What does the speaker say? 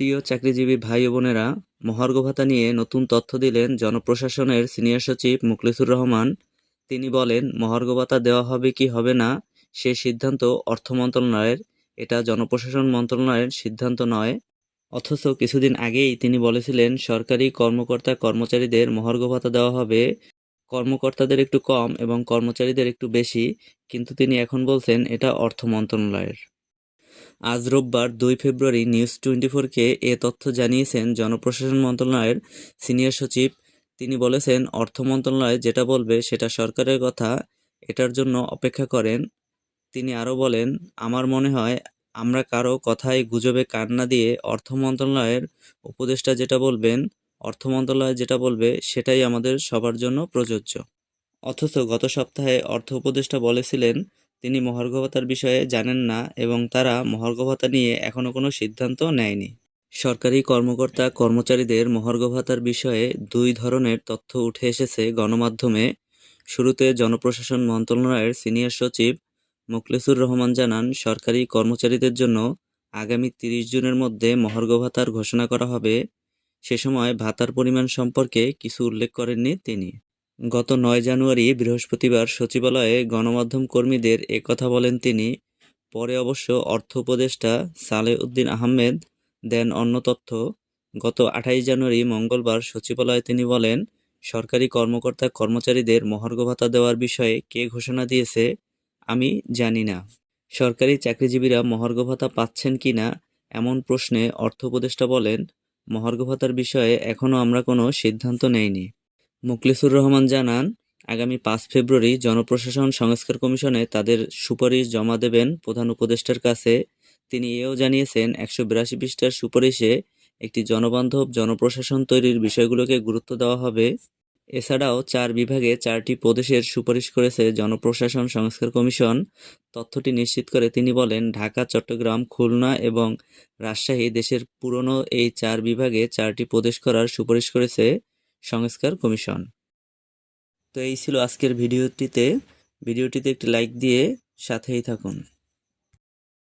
প্রিয় চাকরিজীবী ভাই বোনেরা মহার্ঘ ভাতা নিয়ে নতুন তথ্য দিলেন জনপ্রশাসনের সিনিয়র সচিব মুখলিসুর রহমান। তিনি বলেন, মহার্ঘ ভাতা দেওয়া হবে কি হবে না, সে সিদ্ধান্ত অর্থ মন্ত্রণালয়ের। এটা জনপ্রশাসন মন্ত্রণালয়ের সিদ্ধান্ত নয়। অথচ কিছুদিন আগেই তিনি বলেছিলেন, সরকারি কর্মকর্তা কর্মচারীদের মহার্ঘ ভাতা দেওয়া হবে। কর্মকর্তাদের একটু কম এবং কর্মচারীদের একটু বেশি, কিন্তু তিনি এখন বলছেন, এটা অর্থ মন্ত্রণালয়ের। আজ রোববার দুই ফেব্রুয়ারি নিউজ টোয়েন্টি ফোরকে এ তথ্য জানিয়েছেন জনপ্রশাসন মন্ত্রণালয়ের সিনিয়র সচিব। তিনি বলেছেন, অর্থ মন্ত্রণালয় যেটা বলবে সেটা সরকারের কথা, এটার জন্য অপেক্ষা করেন। তিনি আরও বলেন, আমার মনে হয় আমরা কারও কথায় গুজবে কান না দিয়ে অর্থ মন্ত্রণালয়ের উপদেষ্টা যেটা বলবেন, অর্থ মন্ত্রণালয় যেটা বলবে সেটাই আমাদের সবার জন্য প্রযোজ্য। অথচ গত সপ্তাহে অর্থ উপদেষ্টা বলেছিলেন তিনি মহার্ঘ ভাতার বিষয়ে জানেন না এবং তারা মহার্ঘ ভাতা নিয়ে এখনও কোনো সিদ্ধান্ত নেয়নি। সরকারি কর্মকর্তা কর্মচারীদের মহার্ঘ ভাতার বিষয়ে দুই ধরনের তথ্য উঠে এসেছে গণমাধ্যমে। শুরুতে জনপ্রশাসন মন্ত্রণালয়ের সিনিয়র সচিব মোখলেসুর রহমান জানান, সরকারি কর্মচারীদের জন্য আগামী তিরিশ জুনের মধ্যে মহার্ঘ ভাতার ঘোষণা করা হবে। সে সময় ভাতার পরিমাণ সম্পর্কে কিছু উল্লেখ করেননি তিনি। গত নয় জানুয়ারি বৃহস্পতিবার সচিবালয়ে গণমাধ্যম কর্মীদের একথা বলেন তিনি। পরে অবশ্য অর্থ উপদেষ্টা সালে উদ্দিন আহমেদ দেন অন্য তথ্য। গত আঠাইশ জানুয়ারি মঙ্গলবার সচিবালয়ে তিনি বলেন, সরকারি কর্মকর্তা কর্মচারীদের মহার্ঘ ভাতা দেওয়ার বিষয়ে কে ঘোষণা দিয়েছে, আমি জানি না। সরকারি চাকরিজীবীরা মহার্ঘ ভাতা পাচ্ছেন কি না, এমন প্রশ্নে অর্থ উপদেষ্টা বলেন মহার্ঘ ভাতার বিষয়ে এখনও আমরা কোনো সিদ্ধান্ত নেইনি। মুখলিসুর রহমান জানান, আগামী পাঁচ ফেব্রুয়ারি জনপ্রশাসন সংস্কার কমিশনে তাদের সুপারিশ জমা দেবেন প্রধান উপদেষ্টার কাছে। তিনি এও জানিয়েছেন, একশো বিরাশি পৃষ্ঠার সুপারিশে একটি জনবান্ধব জনপ্রশাসন তৈরির বিষয়গুলোকে গুরুত্ব দেওয়া হবে। এছাড়াও চার বিভাগে চারটি প্রদেশের সুপারিশ করেছে জনপ্রশাসন সংস্কার কমিশন। তথ্যটি নিশ্চিত করে তিনি বলেন, ঢাকা, চট্টগ্রাম, খুলনা এবং রাজশাহী দেশের পুরনো এই চার বিভাগে চারটি প্রদেশ করার সুপারিশ করেছে। সংস্কার কমিশন। তো এই ছিল আজকের ভিডিওটিতে। ভিডিওটিতে একটি লাইক দিয়ে সাথেই থাকুন।